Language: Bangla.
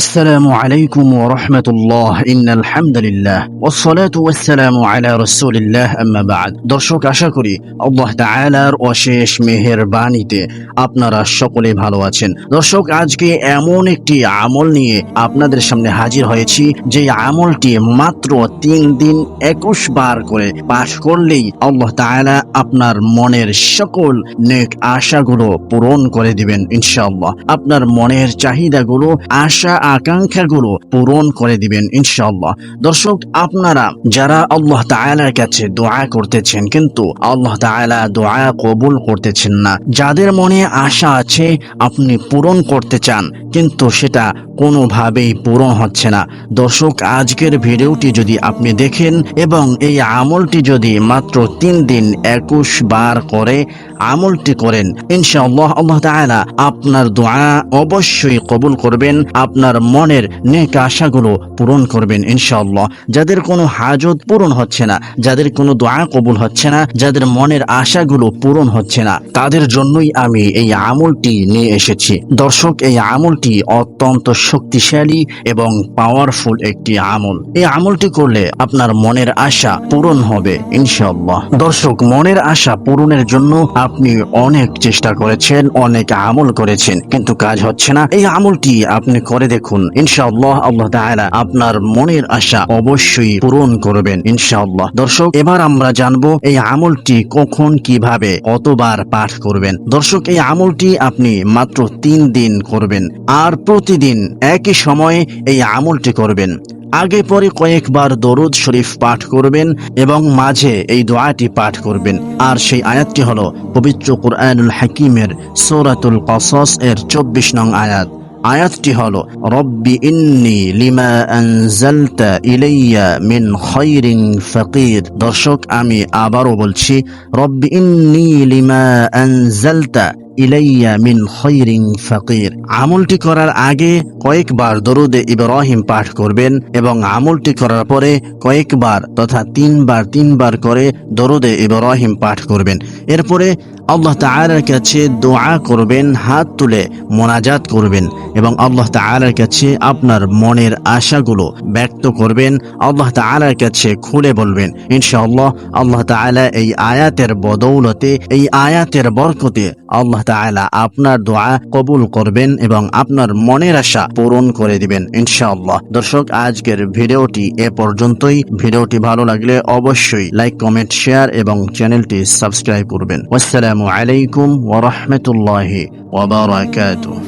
আসসালামু আলাইকুম ওয়া রাহমাতুল্লাহ, ইন্নাল হামদুলিল্লাহ ওয়াস সালাতু ওয়াস সালামু আলা রাসূলিল্লাহ, আম্মা বাদ। দর্শক, আশা করি আল্লাহ তাআলার অশেষ মেহেরবানিতে আপনারা সকলে ভালো আছেন। দর্শক, আজকে এমন একটি আমল নিয়ে আপনাদের সামনে হাজির হয়েছি যে আমলটি মাত্র তিন দিন একুশ বার করে পাঠ করলেই আল্লাহ তাআলা আপনার মনের সকল নেক আশাগুলো পূরণ করে দিবেন, ইনশাআল্লাহ। আপনার মনের চাহিদাগুলো, আশা আকাঙ্ক্ষাগুলো পূরণ করে দিবেন, ইনশাআল্লাহ। দর্শক, আপনারা যারা আল্লাহ তাআলার কাছে দোয়া করতেছেন, কিন্তু আল্লাহ তাআলা দোয়া কবুল করতেছেন না, যাদের মনে আশা আছে আপনি পূরণ করতে চান, কিন্তু সেটা কোনোভাবেই পূরণ হচ্ছে না। দর্শক, আজকের ভিডিওটি যদি আপনি দেখেন এবং এই আমলটি যদি মাত্র তিন দিন একুশ বার করে আমলটি করেন, ইনশাআল্লাহ আল্লাহ তাআলা আপনার দোয়া অবশ্যই কবুল করবেন। আপনার মনের নেক আশাগুলো পূরণ করবেন, ইনশাআল্লাহ। যাদের কোনো হাজত পূরণ হচ্ছে না, যাদের কোনো দোয়া কবুল হচ্ছে না, যাদের মনের আশাগুলো পূরণ হচ্ছে না, তাদের জন্যই আমি এই আমলটি নিয়ে এসেছি। দর্শক, এই আমলটি অত্যন্ত শক্তিশালী এবং পাওয়ারফুল একটি আমল। এই আমলটি করলে আপনার মনের আশা পূরণ হবে, ইনশাআল্লাহ। দর্শক, মনের আশা পূরণের জন্য আপনি অনেক চেষ্টা করেছেন, অনেক আমল করেছেন, কিন্তু কাজ হচ্ছে না। এই আমলটি আপনি করে দেখুন। ইনশাআল্লাহ আল্লাহ তাআলা আপনার মনের আশা অবশ্যই পূরণ করবেন, ইনশাআল্লাহ। দর্শক, এবার আমরা জানব এই আমলটি কখন কীভাবে কতবার পাঠ করবেন। দর্শক, এই আমলটি আপনি মাত্র তিন দিন করবেন, আর প্রতিদিন একই সময়ে এই আমলটি করবেন। আগে পরে কয়েকবার দরুদ শরীফ পাঠ করবেন এবং মাঝে এই দোয়াটি পাঠ করবেন। আর সেই আয়াতটি হলো পবিত্র কুরআনুল হাকিমের সূরাতুল কসস এর চব্বিশ নং আয়াত। আয়াতটি হলো, রব্বি ইন্নি লিমা আনজালতা ইলাইয়া মিন খায়রিন ফাকির। দর্শক, আমি আবারও বলছি, রব্বি ইন্নি লিমা আনজালতা ইলাইয়া মিন খৈরিং ফাকির। আমলটি করার আগে কয়েকবার দরুদে ইব্রাহিম পাঠ করবেন এবং আমলটি করার পরে কয়েকবার তথা তিনবার তিনবার করে দরুদে ইব্রাহিম পাঠ করবেন। এরপরে আল্লাহ তাআলার কাছে দোয়া করবেন, হাত তুলে মোনাজাত করবেন। এবং আল্লাহ তাআলার কাছে আপনার মনের আশাগুলো ব্যক্ত করবেন, আল্লাহ তাআলার কাছে খুলে বলবেন, ইনশাআল্লাহ আল্লাহ তাআলা এই আয়াতের বদৌলতে, এই আয়াতের বরকতে আল্লাহ তাআলা আপনার দোয়া কবুল করবেন এবং আপনার মনের আশা পূরণ করে দিবেন, ইনশাআল্লাহ। দর্শক, আজকের ভিডিওটি এ পর্যন্তই। ভিডিওটি ভালো লাগলে অবশ্যই লাইক, কমেন্ট, শেয়ার এবং চ্যানেলটি সাবস্ক্রাইব করবেন। আসসালামু আলাইকুম ওয়া রাহমাতুল্লাহি ওয়া বারাকাতুহু।